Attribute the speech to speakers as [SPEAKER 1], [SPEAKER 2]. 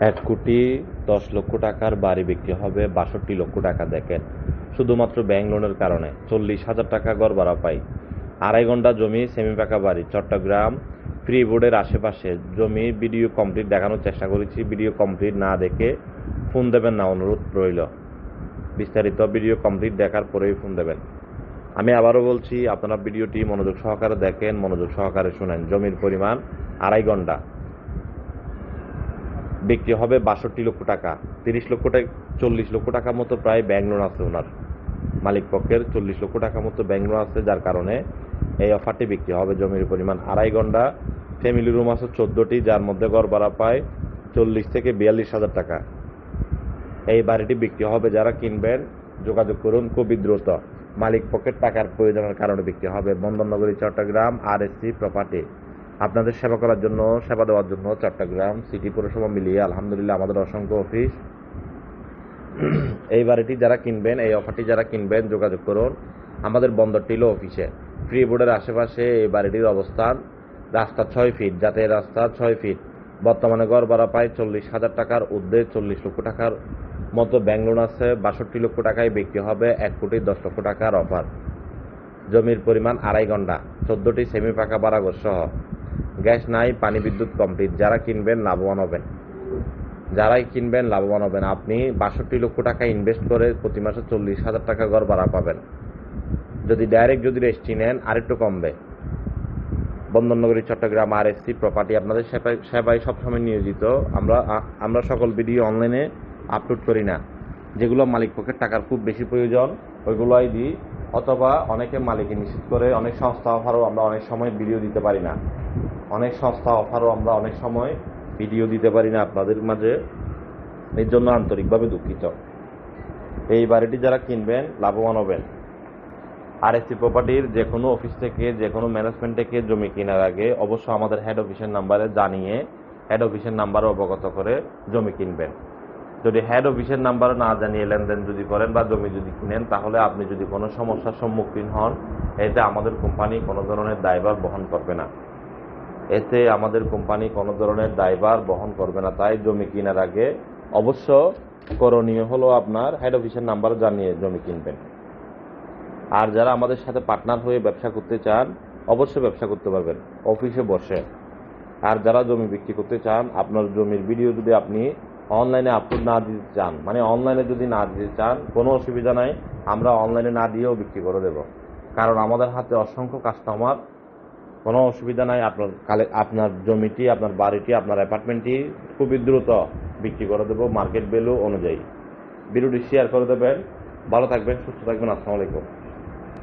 [SPEAKER 1] এক কোটি দশ লক্ষ টাকার বাড়ি বিক্রি হবে বাষট্টি লক্ষ টাকা দেখেন। শুধুমাত্র ব্যাংক লোনের কারণে চল্লিশ হাজার টাকা গড় ভাড়া পাই। আড়াই ঘণ্টা জমি সেমি পাকা বাড়ি, চট্টগ্রাম ফ্রি বোর্ডের আশেপাশে। জমি ভিডিও কমপ্লিট দেখানোর চেষ্টা করেছি ভিডিও কমপ্লিট না দেখে ফোন দেবেন না, অনুরোধ রইল। বিস্তারিত ভিডিও কমপ্লিট দেখার পরেই ফোন দেবেন। আমি আবারও বলছি, আপনারা ভিডিওটি মনোযোগ সহকারে দেখেন, মনোযোগ সহকারে শুনেন। জমির পরিমাণ আড়াই ঘণ্টা। বিক্রি হবে বাষট্টি লক্ষ টাকা। তিরিশ লক্ষ টাকা, চল্লিশ লক্ষ টাকা মতো প্রায় ব্যাংক লোন আছে ওনার। মালিক পক্ষের চল্লিশ লক্ষ টাকা মতো ব্যাংক লোন আছে, যার কারণে এই অফারটি বিক্রি হবে জমির পরিমাণ আড়াই ঘণ্টা। ফ্যামিলি রুম আছে চোদ্দোটি, যার মধ্যে ঘর ভাড়া পায় চল্লিশ থেকে বিয়াল্লিশ হাজার টাকা। এই বাড়িটি বিক্রি হবে যারা কিনবেন, যোগাযোগ করুন, খুবই দ্রুত। মালিক পকেট টাকার প্রয়োজনের কারণে বিক্রি হবে। বন্দরনগরী, চট্টগ্রাম আর এসসি প্রপার্টি আপনাদের সেবা করার জন্য, সেবা দেওয়ার জন্য চট্টগ্রাম সিটি পৌরসভা মিলিয়ে আলহামদুলিল্লাহ আমাদের অসংখ্য অফিস এই বাড়িটি যারা কিনবেন, এই অফারটি যারা কিনবেন, যোগাযোগ করুন। আমাদের বন্দর টিলো অফিসে ফ্রি বোর্ডের আশেপাশে এই বাড়িটির অবস্থান। রাস্তা ছয় ফিট যাতে রাস্তা ছয় ফিট বর্তমানে গড় ভাড়া পায় চল্লিশ হাজার টাকার ঊর্ধ্বে চল্লিশ লক্ষ টাকার মতো ব্যাংক লোন আছে। বাষট্টি লক্ষ টাকায় বিক্রি হবে এক কোটি দশ লক্ষ টাকার অফার জমির পরিমাণ আড়াই ঘণ্টা। চোদ্দোটি সেমি পাকা বারাগর সহ। গ্যাস নাই, পানি বিদ্যুৎ কমপ্লিট। যারা কিনবেন, লাভবান হবেন। যারাই কিনবেন, লাভবান হবেন। আপনি বাষট্টি লক্ষ টাকা ইনভেস্ট করে প্রতি মাসে চল্লিশ হাজার টাকা গড় ভাড়া পাবেন। যদি ডাইরেক্ট যদি রেস্টি নেন, আরেকটু কমবে। বন্দরনগরী, চট্টগ্রাম আর এসসি প্রপার্টি আপনাদের সেবায় সেবায় সবসময় নিয়োজিত। আমরা আমরা সকল ভিডিও অনলাইনে আপলোড করি না। যেগুলো মালিক পক্ষের টাকার খুব বেশি প্রয়োজন, ওইগুলোই দিই। অথবা অনেকে মালিকে নিশ্চিত করে, অনেক সংস্থা অফারও আমরা অনেক সময় ভিডিও দিতে পারি না। অনেক সংস্থা অফারও আমরা অনেক সময় ভিডিও দিতে পারি না আপনাদের মাঝে। এর জন্য আন্তরিকভাবে দুঃখিত। এই বাড়িটি যারা কিনবেন, লাভবান হবেন। আরএসসি প্রপার্টির যে কোনো অফিস থেকে যে কোনো ম্যানেজমেন্ট থেকে জমি কেনার আগে অবশ্য আমাদের হেড অফিসের নাম্বারে জানিয়ে হেড অফিসের নাম্বারে অবগত করে জমি কিনবেন। যদি হেড অফিসের নাম্বার না জানিয়ে লেনদেন যদি করেন বা জমি যদি কিনেন, তাহলে আপনি যদি কোনো সমস্যার সম্মুখীন হন, এতে আমাদের কোম্পানি কোনো ধরনের দায়ভার বহন করবে না। এতে আমাদের কোম্পানি কোনো ধরনের দায়ভার বহন করবে না। তাই জমি কেনার আগে অবশ্য করণীয় হলো আপনার হেড অফিসের নাম্বার জানিয়ে জমি কিনবেন। আর যারা আমাদের সাথে পার্টনার হয়ে ব্যবসা করতে চান, অবশ্যই ব্যবসা করতে পারবেন অফিসে বসে। আর যারা জমি বিক্রি করতে চান, আপনার জমির ভিডিও যদি আপনি অনলাইনে আপলোড না দিতে চান মানে অনলাইনে যদি না দিতে চান কোনো অসুবিধা নাই, আমরা অনলাইনে না দিয়েও বিক্রি করে দেব। কারণ আমাদের হাতে অসংখ্য কাস্টমার কোনো অসুবিধা নাই, আপনার কালে আপনার জমিটি, আপনার বাড়িটি, আপনার অ্যাপার্টমেন্টটি খুবই দ্রুত বিক্রি করে দেবো মার্কেট ভ্যালু অনুযায়ী। ভিডিওটি শেয়ার করে দেবেন। ভালো থাকবেন, সুস্থ থাকবেন, আসসালামু আলাইকুম।